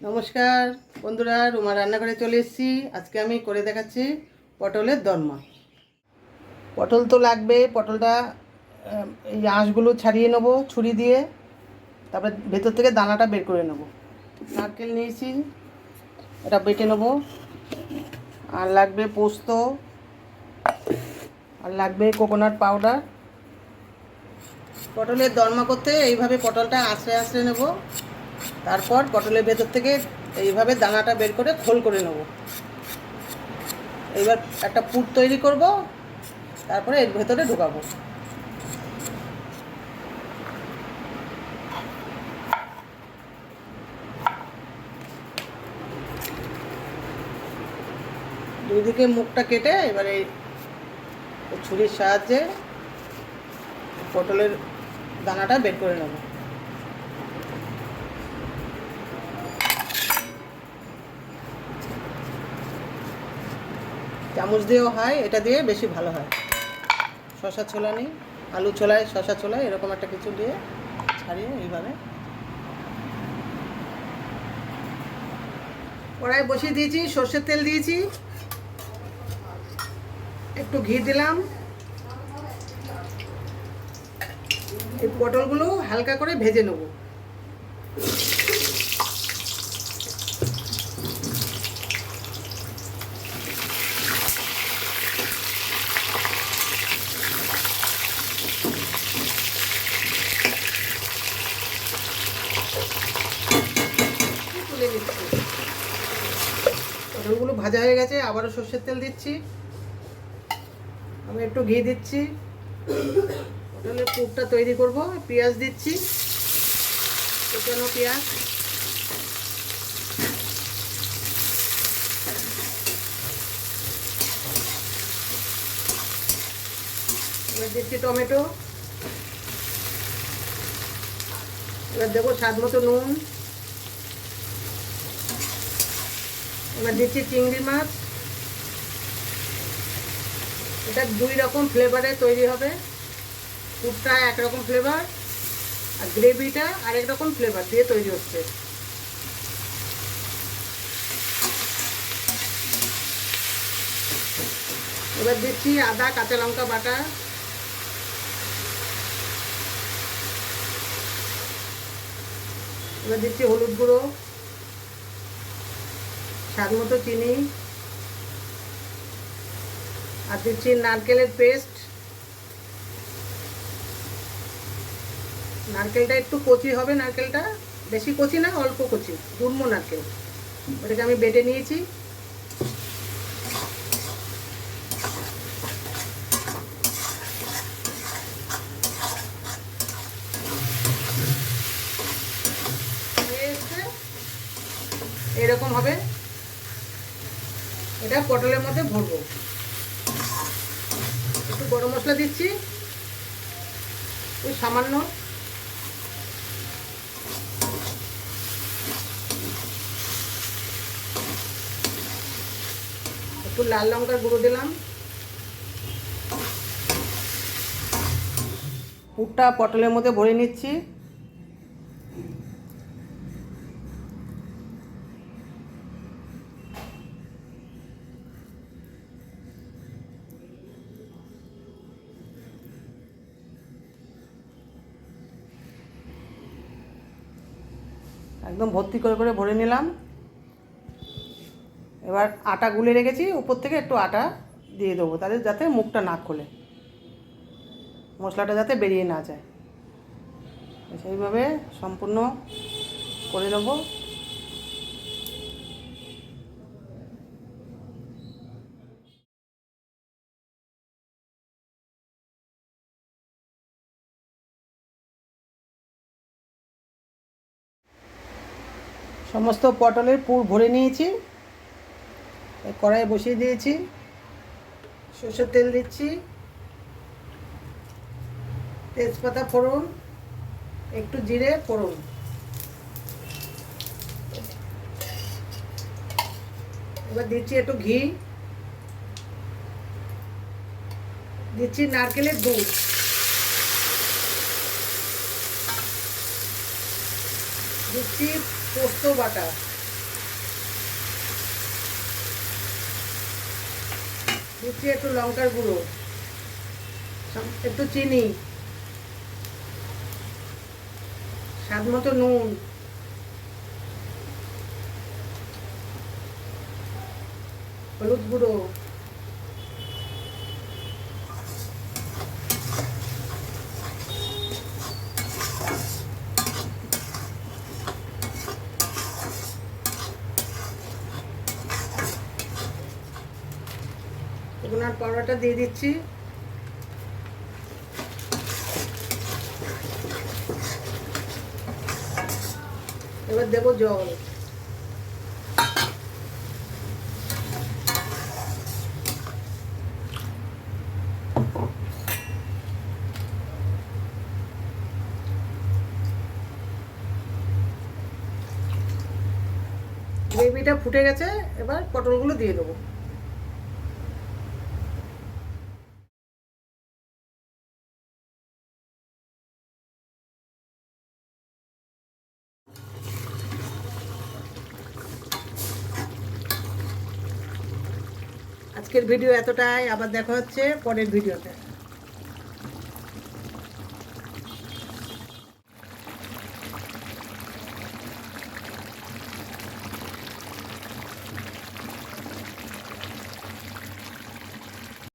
নমস্কার, বন্ধুরা, রুমা রান্নাঘরে চলে এসেছি। আজকে আমি করে দেখাচ্ছি পটলের দরমা। পটল তো লাগবে, পটলটা এই আঁশগুলো ছাড়িয়ে নেব, ছুরি দিয়ে। তারপরে ভেতর থেকে দানাটা বের করে নেব। নারকেল নিয়েছি, এটা বেটে নেব। আর লাগবে পোস্ত, আর লাগবে কোকোনাট পাউডার পটলের দরমা করতে এইভাবে পটলটা আঁচড়ে আঁচড়ে নেব। তারপর পটলের ভেতর থেকে এইভাবে দানাটা বের করে খোল করে নেব। এইবার একটা পুর তৈরি করব, তারপরে এর ভেতরে ঢোকাবো। দুদিকে মুখটা কেটে এবারে ছুরির সাহায্যে পটলের দানাটা বের করে নেব। চামচ দিয়েও হয়, এটা দিয়ে বেশি ভালো হয়। শশা ছোলা নেই, আলু ছোলায় শশা ছোলায় এরকম একটা কিছু দিয়ে ছাড়িয়ে এইভাবে। কড়াই বসিয়ে দিয়েছি, সর্ষের তেল দিয়েছি। একটু ঘি দিলাম। এই পটলগুলো হালকা করে ভেজে নেব তুলে নিচ্ছি পটলগুলো ভাজা হয়ে গেছে, আবারও সর্ষের তেল দিচ্ছি। আমি একটু ঘি দিচ্ছি। পটলের পুরটা তৈরি করব, পেঁয়াজ দিচ্ছি, কুচানো পেঁয়াজ। এবার দিচ্ছি টমেটো। এবার দেবো স্বাদ মতো নুন। এবার দিচ্ছি চিংড়ি মাছ। এটা দুই রকম ফ্লেভারে তৈরি হবে। স্যুপটা একরকম ফ্লেভার আর গ্রেভিটা আরেক রকম ফ্লেভার দিয়ে তৈরি হচ্ছে। এবার দিচ্ছি আদা, কাঁচা লঙ্কা বাটা। এবার দিচ্ছি হলুদ গুঁড়ো। স্বাদ মতো চিনি, আর দিচ্ছি নারকেলের পেস্ট। নারকেলটা একটু কচি হবে নারকেলটা, বেশি কচি না, অল্প কচি দুর্ম নারকেল। ওটাকে আমি বেটে নিয়েছি। এরকম হবে। এটা পটলের মধ্যে ভরবো। একটু গরম মশলা দিচ্ছি। ওই সামান্য। একটু লাল লঙ্কার গুঁড়ো দিলাম। পুরটা পটলের মধ্যে ভরে নিচ্ছি। একদম ভর্তি করে করে ভরে নিলাম। এবার আটা গুলে রেখেছি, উপর থেকে একটু আটা দিয়ে দেবো তাহলে যাতে মুখটা না খোলে। মশলাটা যাতে বেরিয়ে না যায়। সেইভাবে সম্পূর্ণ করে নেব। সমস্ত পটলের পুর ভরে নিয়েছি। কড়াই বসিয়ে দিয়েছি। সর্ষের তেল দিচ্ছি। তেজপাতা ফোড়ন, একটু জিরে ফোড়ন। এবার দিচ্ছি একটু ঘি। দিচ্ছি নারকেলের দুধ দিচ্ছি পোস্ত বাটা। দিচ্ছি একটু লঙ্কার গুঁড়ো। একটু চিনি। স্বাদ মতো নুন। হলুদ গুঁড়ো। আর পাউডারটা দিয়ে দিচ্ছি। এবার দেবো জল। গ্রেভিটা ফুটে গেছে এবার পটলগুলো দিয়ে দেবো। আজকের ভিডিও এতটাই। আবার দেখা হচ্ছে পরের ভিডিওতে।